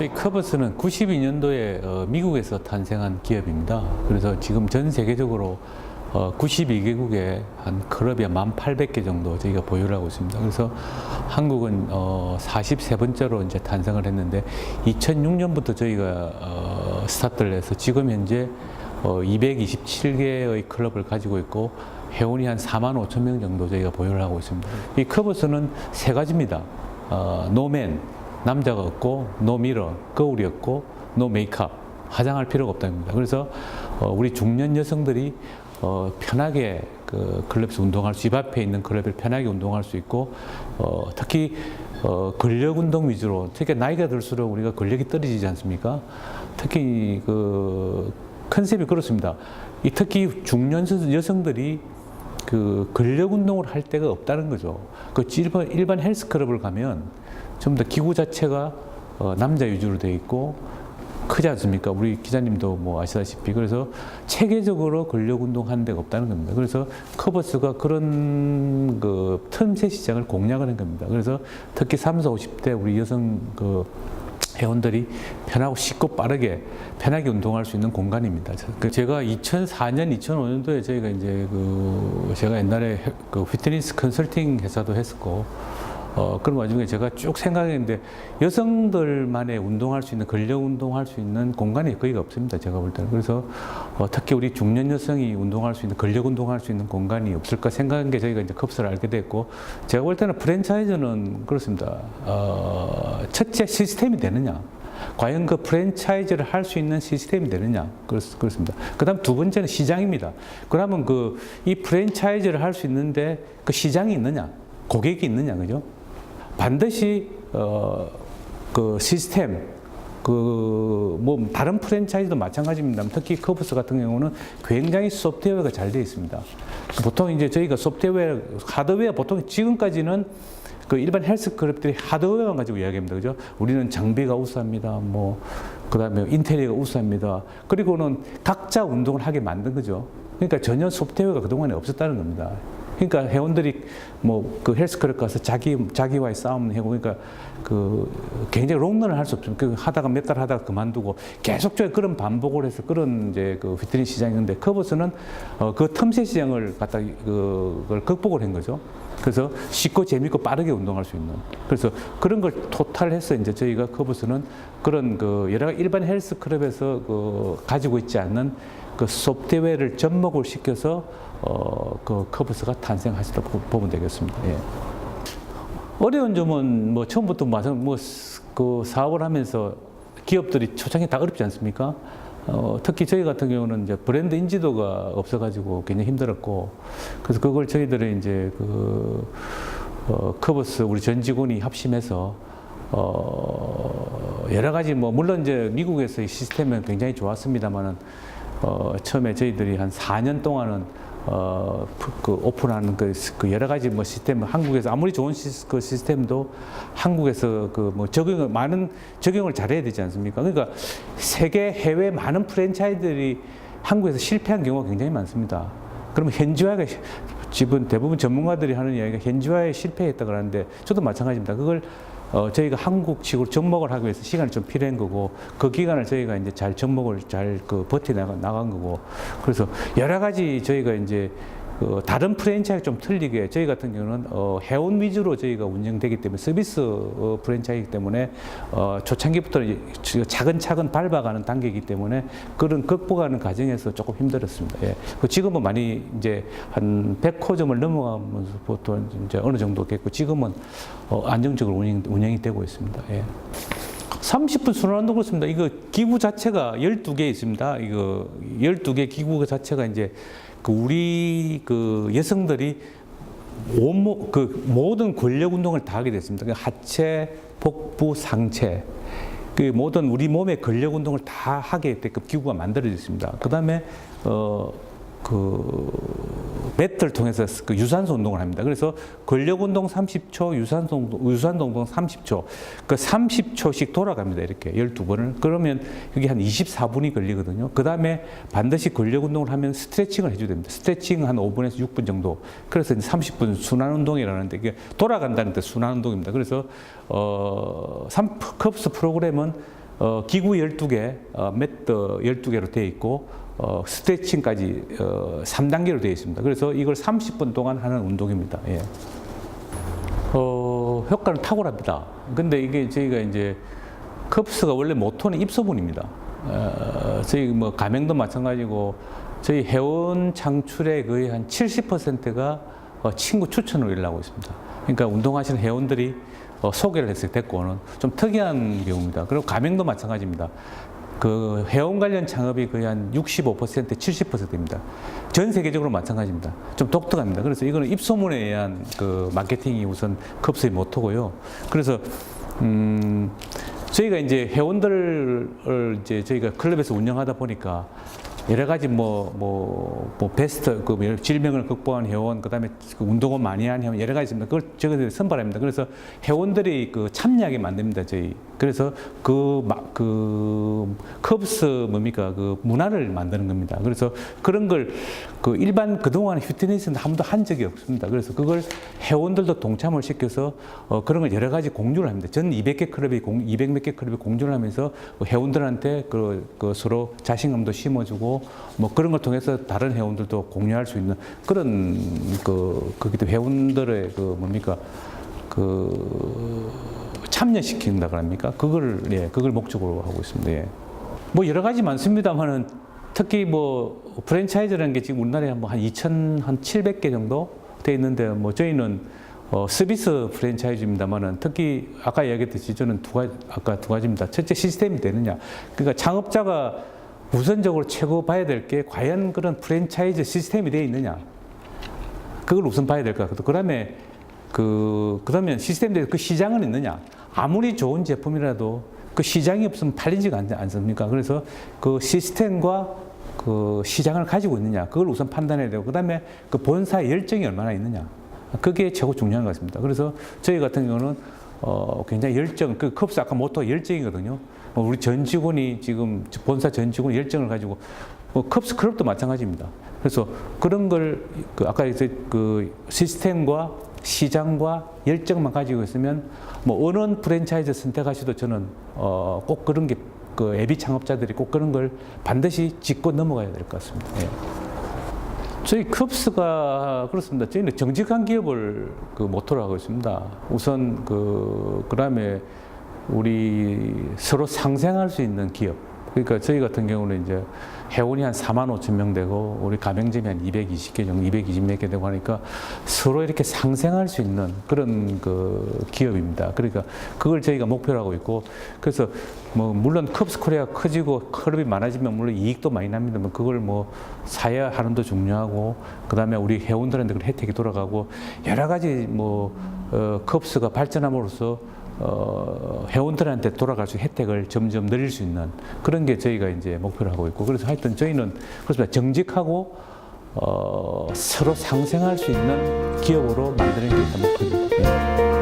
저희 커버스는 92년도에 어, 미국에서 탄생한 기업입니다. 그래서 지금 전 세계적으로 어, 92개국에 한 클럽이 한 1,800개 정도 저희가 보유를 하고 있습니다. 그래서 한국은 어, 43번째로 이제 탄생을 했는데 2006년부터 저희가 어, 스타트를 해서 지금 현재 어, 227개의 클럽을 가지고 있고 회원이 한 4만 5천 명 정도 저희가 보유를 하고 있습니다. 이 커버스는 세 가지입니다. 어, 노맨, 남자가 없고, 노 미러, 거울이 없고, 노 메이크업, 화장할 필요가 없답니다. 그래서 어, 우리 중년 여성들이 어, 편하게 그 클럽에서 운동할 수, 집 앞에 있는 클럽에 편하게 운동할 수 있고, 어, 특히 어, 근력 운동 위주로, 특히 나이가 들수록 우리가 근력이 떨어지지 않습니까? 특히 그 컨셉이 그렇습니다. 이 특히 중년 여성들이 그 근력 운동을 할 데가 없다는 거죠. 그 일반, 일반 헬스 클럽을 가면 전부 다 기구 자체가 어, 남자 위주로 되어 있고 크지 않습니까? 우리 기자님도 뭐 아시다시피 그래서 체계적으로 근력 운동하는 데가 없다는 겁니다. 그래서 커버스가 그런 그 틈새 시장을 공략을 한 겁니다. 그래서 특히 30, 50대 우리 여성 그 회원들이 편하고 쉽고 빠르게 편하게 운동할 수 있는 공간입니다. 저- 그 제가 2004년, 2005년도에 저희가 이제 그 제가 옛날에 해- 그 피트니스 컨설팅 회사도 했었고 어 그런 와중에 제가 쭉 생각했는데 여성들만의 운동할 수 있는 근력 운동할 수 있는 공간이 거의 없습니다. 제가 볼 때는 그래서 어 특히 우리 중년 여성이 운동할 수 있는 근력 운동할 수 있는 공간이 없을까 생각한 게 저희가 이제 컵스를 알게 됐고 제가 볼 때는 프랜차이즈는 그렇습니다. 어 첫째 시스템이 되느냐. 과연 그 프랜차이즈를 할 수 있는 시스템이 되느냐 그렇, 그렇습니다. 그다음 두 번째는 시장입니다. 그러면 그 이 프랜차이즈를 할 수 있는데 그 시장이 있느냐, 고객이 있느냐, 그죠? 반드시 어, 그 시스템 그뭐 다른 프랜차이즈도 마찬가지입니다. 특히 커브스 같은 경우는 굉장히 소프트웨어가 잘 되어 있습니다. 보통 이제 저희가 소프트웨어, 하드웨어 보통 지금까지는 그 일반 헬스 클럽들이 하드웨어만 가지고 이야기합니다. 그죠? 우리는 장비가 우수합니다. 뭐, 그 다음에 인테리어가 우수합니다. 그리고는 각자 운동을 하게 만든 거죠. 그러니까 전혀 소프트웨어가 그동안에 없었다는 겁니다. 그러니까 회원들이 뭐 그 헬스클럽 가서 자기 자기와의 싸움을 하고 그러니까 그 굉장히 롱런을 할 수 없습니다. 그 하다가 몇 달 하다가 그만두고 계속적으로 그런 반복을 해서 그런 이제 그 피트니스 시장인데 커버스는 어, 그 틈새 시장을 갖다 그걸 극복을 한 거죠. 그래서 쉽고 재밌고 빠르게 운동할 수 있는. 그래서 그런 걸 토탈해서 이제 저희가 커버스는 그런 그 여러 일반 헬스 클럽에서 그 가지고 있지 않는 그 소프트웨어를 접목을 시켜서 어, 그 커브스가 탄생하시다 보면 되겠습니다. 예. 어려운 점은 뭐 처음부터 마찬 뭐그 사업을 하면서 기업들이 초창기 다 어렵지 않습니까? 어, 특히 저희 같은 경우는 이제 브랜드 인지도가 없어가지고 굉장히 힘들었고 그래서 그걸 저희들이 이제 그 어, 커버스 우리 전 직원이 합심해서 어, 여러 가지 뭐 물론 이제 미국에서의 시스템은 굉장히 좋았습니다만은 어, 처음에 저희들이 한 4년 동안은 어, 그 오픈하는 그, 그 여러 가지 뭐 시스템 한국에서 아무리 좋은 시스, 그 시스템도 한국에서 그 뭐 적용을 많은 적용을 잘해야 되지 않습니까? 그러니까 세계 해외 많은 프랜차이즈들이 한국에서 실패한 경우가 굉장히 많습니다. 그러면 현지화가 지금 대부분 전문가들이 하는 이야기가 현지화에 실패했다 그러는데 저도 마찬가지입니다. 그걸 어, 저희가 한국 측으로 접목을 하기 위해서 시간이 좀 필요한 거고 그 기간을 저희가 이제 잘 접목을 잘 그 버텨 나간 거고. 그래서 여러 가지 저희가 이제 그 다른 프랜차이즈 좀 틀리게 저희 같은 경우는 어, 회원 위주로 저희가 운영되기 때문에 서비스 어, 프랜차이즈이기 때문에 어, 초창기부터 차근차근 밟아가는 단계이기 때문에 그런 극복하는 과정에서 조금 힘들었습니다. 예. 그 지금은 많이 이제 한 100호점을 넘어가면서 보통 이제 어느 정도 됐고 지금은 어, 안정적으로 운영, 운영이 되고 있습니다. 예. 30분 순환도 그렇습니다. 이거 기구 자체가 12개 있습니다. 이거 12개 기구 자체가 이제 그 우리 그 여성들이 온모, 그 모든 근력 운동을 다 하게 됐습니다. 그 하체, 복부, 상체. 그 모든 우리 몸의 근력 운동을 다 하게 되게끔 기구가 만들어졌습니다. 그 다음에, 어, 그, 매트를 통해서 그 유산소 운동을 합니다. 그래서 근력 운동 30초, 유산소 운동, 유산소 운동 30초. 그 30초씩 돌아갑니다. 이렇게 12번을. 그러면 여기 한 24분이 걸리거든요. 그 다음에 반드시 근력 운동을 하면 스트레칭을 해 줘야 됩니다. 스트레칭 한 5분에서 6분 정도. 그래서 이제 30분 순환 운동이라는데 이게 돌아간다는 데 순환 운동입니다. 그래서 어, 3컵스 프로그램은 어, 기구 12개, 어, 매트 12개로 되어 있고 어, 스트레칭까지 어, 3단계로 되어 있습니다. 그래서 이걸 30분 동안 하는 운동입니다. 예. 어, 효과는 탁월합니다. 근데 이게 저희가 이제 컵스가 원래 모토는 입소문입니다. 어, 저희 뭐 가맹도 마찬가지고 저희 회원 창출의 거의 한 70%가 어, 친구 추천으로 일하고 있습니다. 그러니까 운동하시는 회원들이 어, 소개를 했을 때 오는 좀 특이한 경우입니다. 그리고 가맹도 마찬가지입니다. 그 회원 관련 창업이 거의 한 65% 70%입니다. 전 세계적으로 마찬가지입니다. 좀 독특합니다. 그래서 이거는 입소문에 의한 그 마케팅이 우선 컵스의 모토고요. 그래서 음 저희가 이제 회원들을 이제 저희가 클럽에서 운영하다 보니까 여러 가지 뭐, 뭐, 뭐, 베스트, 그, 뭐 질병을 극복한 회원, 그 다음에 운동을 많이 한 회원, 여러 가지 있습니다. 그걸 저희들이 선발합니다. 그래서 회원들이 그 참여하게 만듭니다, 저희. 그래서 그, 막, 그, 컵스 뭡니까, 그 문화를 만드는 겁니다. 그래서 그런 걸 그 일반 그동안 휴테니스는 한 번도 한 적이 없습니다. 그래서 그걸 회원들도 동참을 시켜서 어, 그런 걸 여러 가지 공유를 합니다. 전 200개 클럽이, 공, 200몇 개 클럽이 공유를 하면서 그 회원들한테 그, 그 서로 자신감도 심어주고 뭐 그런 걸 통해서 다른 회원들도 공유할 수 있는 그런 그, 그기도 회원들의 그 뭡니까 그 참여시킨다 그럽니까? 그걸 예, 그걸 목적으로 하고 있습니다. 예. 뭐 여러 가지 많습니다만은 특히 뭐 프랜차이즈라는 게 지금 우리나라에 뭐한 2천 한 700개 정도 돼 있는데 뭐 저희는 어, 서비스 프랜차이즈입니다만은 특히 아까 이야기했듯이 저는 두 가지 아까 두 가지입니다. 첫째 시스템이 되느냐. 그러니까 창업자가 우선적으로 최고 봐야 될 게 과연 그런 프랜차이즈 시스템이 되어 있느냐. 그걸 우선 봐야 될 것 같고 그 다음에 그 그러면 시스템대로 그 시장은 있느냐. 아무리 좋은 제품이라도 그 시장이 없으면 팔리지가 않지 않습니까? 그래서 그 시스템과 그 시장을 가지고 있느냐. 그걸 우선 판단해야 되고 그 다음에 그 본사 열정이 얼마나 있느냐. 그게 최고 중요한 것 같습니다. 그래서 저희 같은 경우는 어 굉장히 열정 그 컵스 아까 모토 열정이거든요. 어, 우리 전 직원이 지금 본사 전 직원 열정을 가지고 뭐 컵스 클럽도 마찬가지입니다. 그래서 그런 걸 그 아까 그 시스템과 시장과 열정만 가지고 있으면 뭐 어느 프랜차이즈 선택하셔도 저는 어 꼭 그런 게 그 애비 창업자들이 꼭 그런 걸 반드시 짚고 넘어가야 될 것 같습니다. 예. 저희 컵스가 그렇습니다. 저희는 정직한 기업을 그 모토로 하고 있습니다. 우선 그 그다음에 우리 서로 상생할 수 있는 기업. 그러니까 저희 같은 경우는 이제 회원이 한 4만 5천 명 되고 우리 가맹점이 한 220개 정도, 220몇개 되고 하니까 서로 이렇게 상생할 수 있는 그런 그 기업입니다. 그러니까 그걸 저희가 목표로 하고 있고 그래서 뭐 물론 컵스 코리아 커지고 클럽이 많아지면 물론 이익도 많이 납니다만 그걸 뭐 사야 하는 도 중요하고 그다음에 우리 회원들한테 그 혜택이 돌아가고 여러 가지 뭐 어, 컵스가 발전함으로써 어, 회원들한테 돌아갈 수 혜택을 점점 늘릴 수 있는 그런 게 저희가 이제 목표를 하고 있고 그래서 하여튼 저희는 그렇습니다. 정직하고 어, 서로 상생할 수 있는 기업으로 만드는 게 일단 목표입니다. 예.